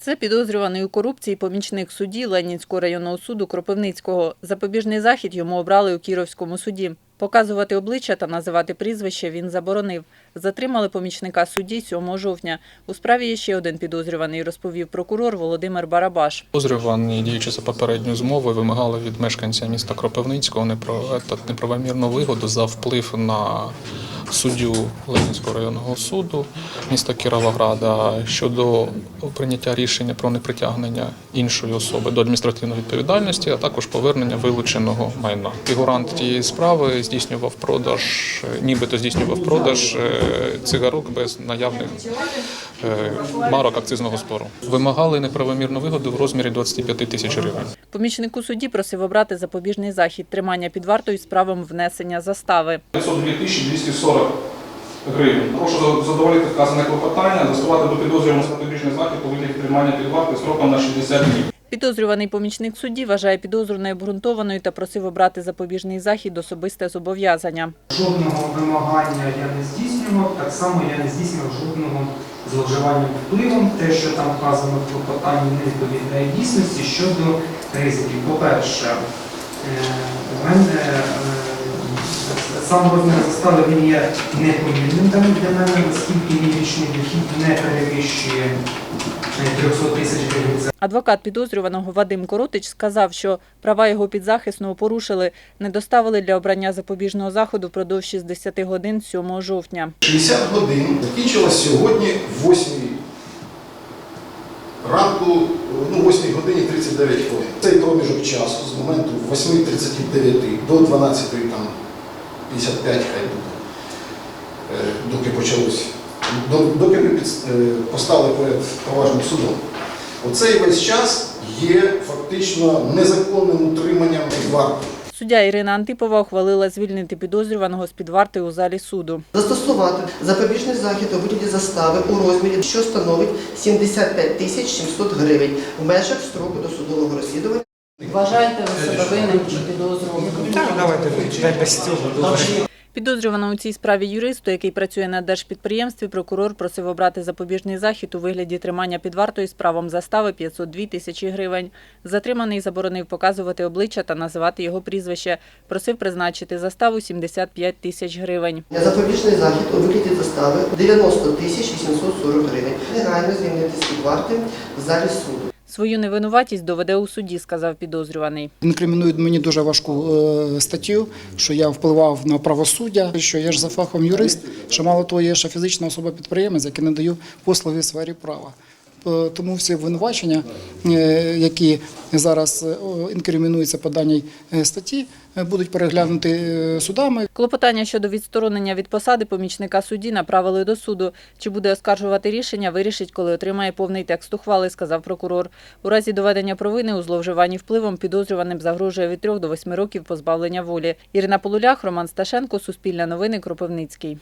Це підозрюваний у корупції помічник судді Ленінського районного суду Кропивницького. Запобіжний захід йому обрали у Кіровському суді. Показувати обличчя та називати прізвище він заборонив. Затримали помічника судді 7 жовтня. У справі є ще один підозрюваний, розповів прокурор Володимир Барабаш. Підозрювані, діючи за попередньою змовою, вимагали від мешканця міста Кропивницького неправомірну вигоду за вплив на суддю Ленінського районного суду міста Кіровограда щодо прийняття рішення про непритягнення іншої особи до адміністративної відповідальності, а також повернення вилученого майна. Фігурант тієї справи здійснював продаж, нібито здійснював продаж е, цигарок без наявних е, марок акцизного збору. Вимагали неправомірну вигоду в розмірі 25 тисяч гривень. Помічнику судді просив обрати запобіжний захід тримання під вартою з правом внесення застави. 502 тисячі 240 гривень. Прошу задовольнити вказане клопотання, застосувати до підозрюваного запобіжний захід у вигляді тримання під вартою строком на 60 днів. Підозрюваний помічник судді вважає підозру необґрунтованою та просив обрати запобіжний захід особисте зобов'язання. Жодного вимагання я не здійснював, так само я не здійснював жодного зловживання впливом. Те, що там вказано в клопотанні, не відповідає дійсності щодо ризиків. По-перше, е, мене е, сам розмір застави він є непомірним для мене, оскільки мій річний дохід не перевищує е, 300 тисяч гривень. Адвокат підозрюваного Вадим Коротич сказав, що права його підзахисного порушили, не доставили для обрання запобіжного заходу впродовж 60 годин 7 жовтня. 60 годин закінчилось сьогодні в 8 ранку, ну 8 годині 39 хвилин. Цей проміжок часу з моменту 8.39 до 12 там 55 хай буде, е, доки почалось, доки ми е, постали перед поважним судом. Оцей весь час є фактично незаконним утриманням під вартою. Суддя Ірина Антипова ухвалила звільнити підозрюваного з під варти у залі суду. Застосувати запобіжний захід у вигляді застави у розмірі, що становить 75 тисяч 700 гривень в межах строку досудового розслідування. Вважаєте ви себе винним чи підозрюваним? Так, давайте дай без цього добре. Підозрюваного у цій справі юристу, який працює на держпідприємстві, прокурор просив обрати запобіжний захід у вигляді тримання під вартою з правом застави 502 тисячі гривень. Затриманий заборонив показувати обличчя та називати його прізвище. Просив призначити заставу 75 тисяч гривень. Запобіжний захід у вигляді застави 90 тисяч 840 гривень. Негайно звільнити з під варти в залі суду. Свою невинуватість доведе у суді, сказав підозрюваний. Інкримінують мені дуже важку е, статтю, що я впливав на правосуддя, що я ж за фахом юрист, що мало того, я ще фізична особа-підприємець, який надаю послуги в сфері права. Е, Тому всі обвинувачення, е, які зараз е, інкримінуються по даній статті, будуть переглянуті е, судами. Клопотання щодо відсторонення від посади помічника судді направили до суду. Чи буде оскаржувати рішення, вирішить, коли отримає повний текст ухвали, сказав прокурор. У разі доведення провини у зловживанні впливом підозрюваним загрожує від 3 до 8 років позбавлення волі. Ірина Полулях, Роман Сташенко, Суспільне новини, Кропивницький.